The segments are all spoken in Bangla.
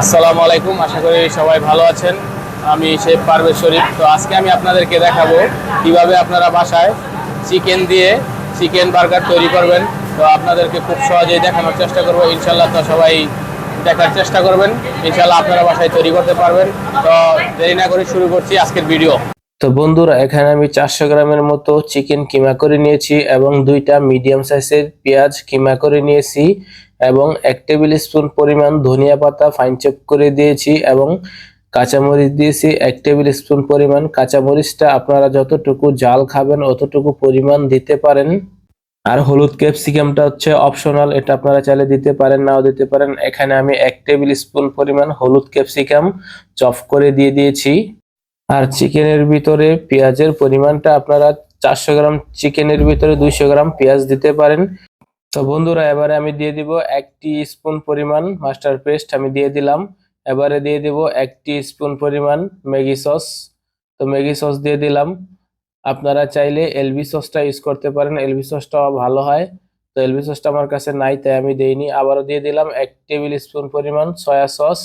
আসসালামু আলাইকুম, আশা করি সবাই ভালো আছেন। আমি শেখ পারভেজ শরীফ। তো আজকে আমি আপনাদেরকে দেখাবো কীভাবে আপনারা বাসায় চিকেন দিয়ে চিকেন বার্গার তৈরি করবেন। তো আপনাদেরকে খুব সহজেই দেখানোর চেষ্টা করব। ইনশাল্লাহ তো সবাই দেখার চেষ্টা করবেন। ইনশাল্লাহ আপনারা বাসায় তৈরি করতে পারবেন। তো দেরি না করে শুরু করছি আজকের ভিডিও। তো বন্ধুরা, এখানে আমি চারশো গ্রামের মতো চিকেন কিমা করে নিয়েছি এবং দুইটা মিডিয়াম সাইজের পেঁয়াজ কিমা করে নিয়েছি। এবং এক টেবিল স্পুন পরিমাণ ধনিয়া পাতা ফাইন চপ করে দিয়েছি এবং কাঁচামরিচ দিয়েছি। এক টেবিল স্পুন পরিমাণ কাঁচামরিচটা আপনারা যতটুকু জাল খাবেন অতটুকু পরিমাণ দিতে পারেন। আর হলুদ ক্যাপসিকামটা হচ্ছে অপশনাল এটা আপনারা চাইলে দিতে পারেন, নাও দিতে পারেন। এখানে আমি এক টেবিল স্পুন পরিমাণ হলুদ ক্যাপসিকাম চপ করে দিয়ে দিয়েছি। আর চিকেনের ভিতরে পেঁয়াজের পরিমাণটা আপনারা চারশো গ্রাম, চিকেনের ভিতরে দুইশো গ্রাম পেঁয়াজ দিতে পারেন। তো বন্ধুরা, এবারে আমি দিয়ে দিব এক স্পুন পরিমাণ মাস্টার পেস্ট, আমি দিয়ে দিলাম। এবারে দিয়ে দিব এক স্পুন পরিমাণ ম্যাগি সস। তো ম্যাগি সস দিয়ে দিলাম। আপনারা চাইলে এলবি সসটা ইউজ করতে পারেন, এলবি সসটাও ভালো হয়। তো এলবি সসটা আমার কাছে নাই, তাই আমি দেইনি। আবারও দিয়ে দিলাম এক টেবিল স্পুন পরিমাণ সয়া সস।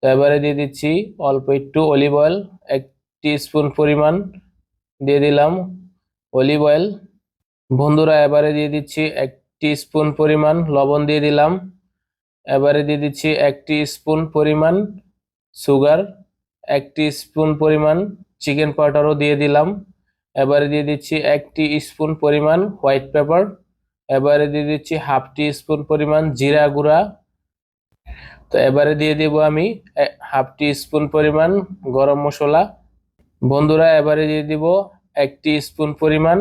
তো এবারে দিয়ে দিচ্ছি অল্প একটু অলিভ অয়েল এক স্পুন পরিমাণ দিয়ে দিলাম অলিভ অয়েল। বন্ধুরা, এবারে দিয়ে দিচ্ছি এক স্পুন পরিমাণ লবণ দিয়ে দিলাম। এবারে দিয়ে দিচ্ছি এক স্পুন পরিমাণ সুগার, এক স্পুন পরিমাণ চিকেন পাউডারও দিয়ে দিলাম। এবারে দিয়ে দিচ্ছি এক স্পুন পরিমাণ হোয়াইট পেপার। এবারে দিয়ে দিচ্ছি হাফ টি স্পুন পরিমাণ জিরা গুঁড়া। তো এবারে দিয়ে দেব আমি হাফ টি স্পুন পরিমাণ গরম মশলা। বন্ধুরা, এবারে দিয়ে দিব এক স্পুন পরিমাণ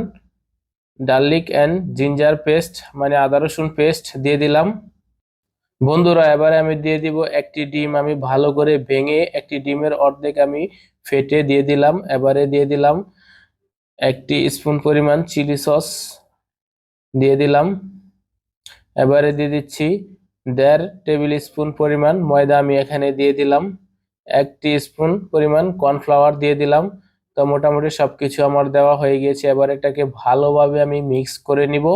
ডার্লিক অ্যান্ড জিঞ্জার পেস্ট মানে আদা রসুন পেস্ট দিয়ে দিলাম। বন্ধুরা, এবারে আমি দিয়ে দিব একটি ডিম। আমি ভালো করে ভেঙে একটি ডিমের অর্ধেক আমি ফেটে দিয়ে দিলাম। এবারে দিয়ে দিলাম একটি স্পুন পরিমাণ চিলি সস দিয়ে দিলাম। এবারে দিয়ে দিচ্ছি দেড় টেবিল স্পুন পরিমাণ ময়দা আমি এখানে দিয়ে দিলাম। একটি স্পুন পরিমাণ কর্নফ্লাওয়ার দিয়ে দিলাম। তো মোটামুটি সব কিছু আমার দেওয়া হয়ে গিয়েছে। এবার এটাকে ভালোভাবে আমি মিক্স করে নিব।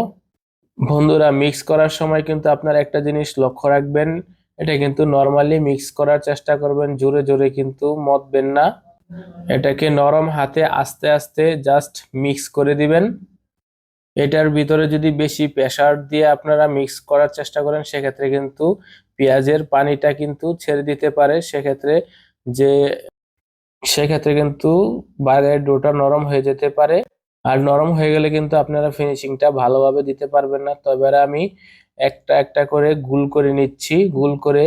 বন্ধুরা মিক্স করার সময় কিন্তু আপনার একটা জিনিস লক্ষ্য রাখবেন, এটা কিন্তু নর্মালি মিক্স করার চেষ্টা করবেন, জোরে জোরে কিন্তু মতবেন না। এটাকে নরম হাতে আস্তে আস্তে জাস্ট মিক্স করে দিবেন। এটার ভিতরে যদি বেশি প্রেশার দিয়ে আপনারা মিক্স করার চেষ্টা করেন, সেক্ষেত্রে কিন্তু পেঁয়াজের পানিটা কিন্তু ছেড়ে দিতে পারে। সেক্ষেত্রে যে সেক্ষেত্রে কিন্তু বার্গারের ডোটা নরম হয়ে যেতে পারে। আর নরম হয়ে গেলে কিন্তু আপনারা ফিনিশিংটা ভালোভাবে দিতে পারবেন না। তবে আমি একটা একটা করে গুল করে নিচ্ছি, গুল করে।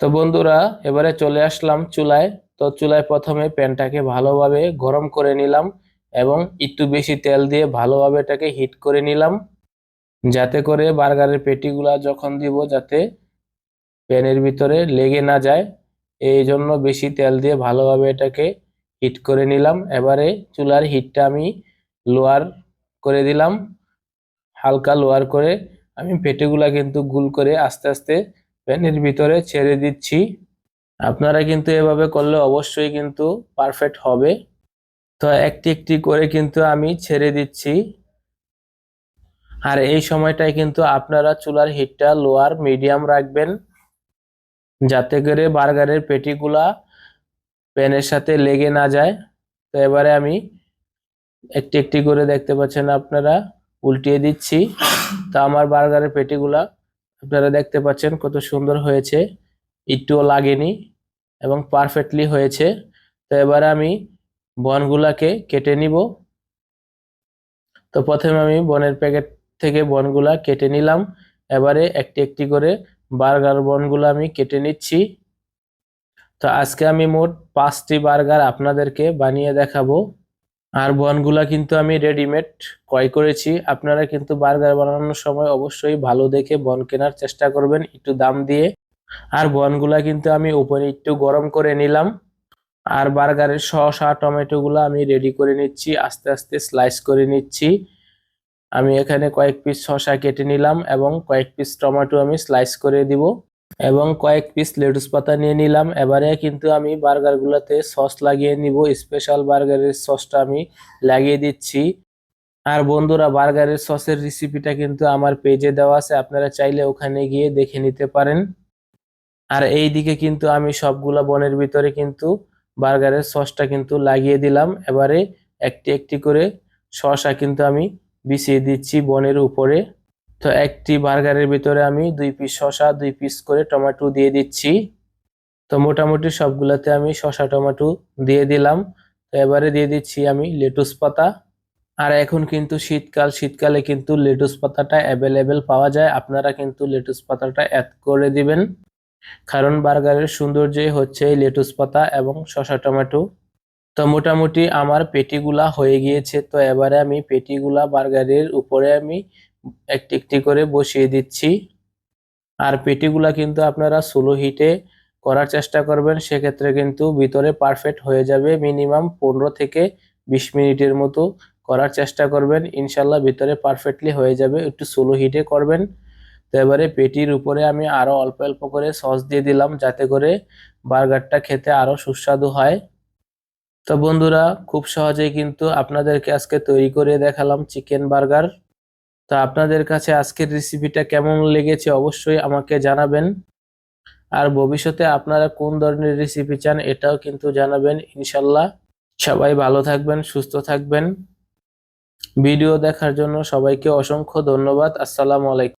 তো বন্ধুরা, এবারে চলে আসলাম চুলায়। তো চুলায় প্রথমে প্যানটাকে ভালোভাবে গরম করে নিলাম এবং একটু বেশি তেল দিয়ে ভালোভাবে এটাকে হিট করে নিলাম। যাতে করে বার্গারের পেটিগুলা যখন দিব, যাতে প্যানের ভিতরে লেগে না যায়। এই জন্য বেশি তেল দিয়ে ভালোভাবে এটাকে হিট করে নিলাম। এবারে চুলার হিটটা আমি লোয়ার করে দিলাম। হালকা লোয়ার করে আমি পেটিগুলা কিন্তু গুল করে আস্তে আস্তে প্যানের ভিতরে ছেড়ে দিচ্ছি। আপনারা কিন্তু এভাবে করলে অবশ্যই কিন্তু পারফেক্ট হবে। তো একটি একটি করে কিন্তু আমি ছেড়ে দিচ্ছি। আর এই সময়টায় কিন্তু আপনারা চুলার হিটটা লোয়ার মিডিয়াম রাখবেন। যাতে করে বার্গারের পেটিগুলা প্যানের সাথে লেগে না যায়। তো এবারে আমি একটি একটি করে দেখতে পাচ্ছেন আপনারা, উল্টিয়ে দিচ্ছি। তো আমার বার্গারের পেটিগুলা আপনারা দেখতে পাচ্ছেন কত সুন্দর হয়েছে, একটুও লাগেনি এবং পারফেক্টলি হয়েছে। তো এবারে আমি বনগুলাকে কেটে নিব। তো প্রথমে আমি বনের প্যাকেট থেকে বনগুলা কেটে নিলাম। এবারে একটি একটি করে বার্গার বনগুলো আমি কেটে নিচ্ছি। তো আজকে আমি মোট পাঁচটি বার্গার আপনাদেরকে বানিয়ে দেখাবো। আর বনগুলা কিন্তু আমি রেডিমেড ক্রয় করেছি। আপনারা কিন্তু বার্গার বানানোর সময় অবশ্যই ভালো দেখে বন কেনার চেষ্টা করবেন একটু দাম দিয়ে। আর বনগুলা কিন্তু আমি উপরে একটু গরম করে নিলাম। আর বার্গারের শসা, টমেটোগুলো আমি রেডি করে নিচ্ছি, আস্তে আস্তে স্লাইস করে নিচ্ছি। আমি এখানে কয়েক পিস শসা কেটে নিলাম এবং কয়েক পিস টমেটো আমি স্লাইস করে দিব এবং কয়েক পিস লেটুস পাতা নিয়ে নিলাম। এবারে কিন্তু আমি বার্গারগুলোতে সস লাগিয়ে নিব। স্পেশাল বার্গারের সসটা আমি লাগিয়ে দিচ্ছি। আর বন্ধুরা বার্গারের সসের রেসিপিটা কিন্তু আমার পেজে দেওয়া আছে। আপনারা চাইলে ওখানে গিয়ে দেখে নিতে পারেন। আর এই দিকে কিন্তু আমি সবগুলা বনের ভিতরে কিন্তু বার্গারের সসটা কিন্তু লাগিয়ে দিলাম। এবারে একটি একটি করে শসা কিন্তু আমি বিছিয়ে দিচ্ছি বনের উপরে। তো একটি বার্গারের ভিতরে আমি দুই পিস শশা দুই পিস করে টমেটো দিয়ে দিচ্ছি। তো মোটামুটি সবগুলোতে আমি শসা, টমেটো দিয়ে দিলাম। তো এবারে দিয়ে দিচ্ছি আমি লেটুস পাতা। আর এখন কিন্তু শীতকাল, শীতকালে কিন্তু লেটুস পাতাটা অ্যাভেলেবেল পাওয়া যায়। আপনারা কিন্তু লেটুস পাতাটা অ্যাড করে দিবেন। কারণ বার্গারের সৌন্দর্যই হচ্ছে লেটুস পাতা এবং শসা, টমেটো। তো মোটামুটি আমার পেটিগুলা হয়ে গিয়েছে। তো এবারে আমি পেটিগুলা বার্গারের উপরে আমি একটি একটি করে বসিয়ে দিচ্ছি। আর পেটিগুলা কিন্তু আপনারা স্লো হিটে করার চেষ্টা করবেন। সেক্ষেত্রে কিন্তু ভিতরে পারফেক্ট হয়ে যাবে। মিনিমাম পনেরো থেকে বিশ মিনিটের মতো করার চেষ্টা করবেন। ইনশাল্লাহ ভিতরে পারফেক্টলি হয়ে যাবে। একটু স্লো হিটে করবেন। তো এবারে পেটির উপরে আমি আরও অল্প অল্প করে সস দিয়ে দিলাম। যাতে করে বার্গারটা খেতে আরও সুস্বাদু হয়। তো বন্ধুরা, খুব সহজেই কিন্তু আপনাদেরকে আজকে তৈরি করে দেখালাম চিকেন বার্গার। তো আপনাদের কাছে আজকের রেসিপিটা কেমন লেগেছে অবশ্যই আমাকে জানাবেন। আর ভবিষ্যতে আপনারা কোন ধরনের রেসিপি চান এটাও কিন্তু জানাবেন ইনশাল্লাহ। সবাই ভালো থাকবেন, সুস্থ থাকবেন। ভিডিও দেখার জন্য সবাইকে অসংখ্য ধন্যবাদ। আসসালামু আলাইকুম।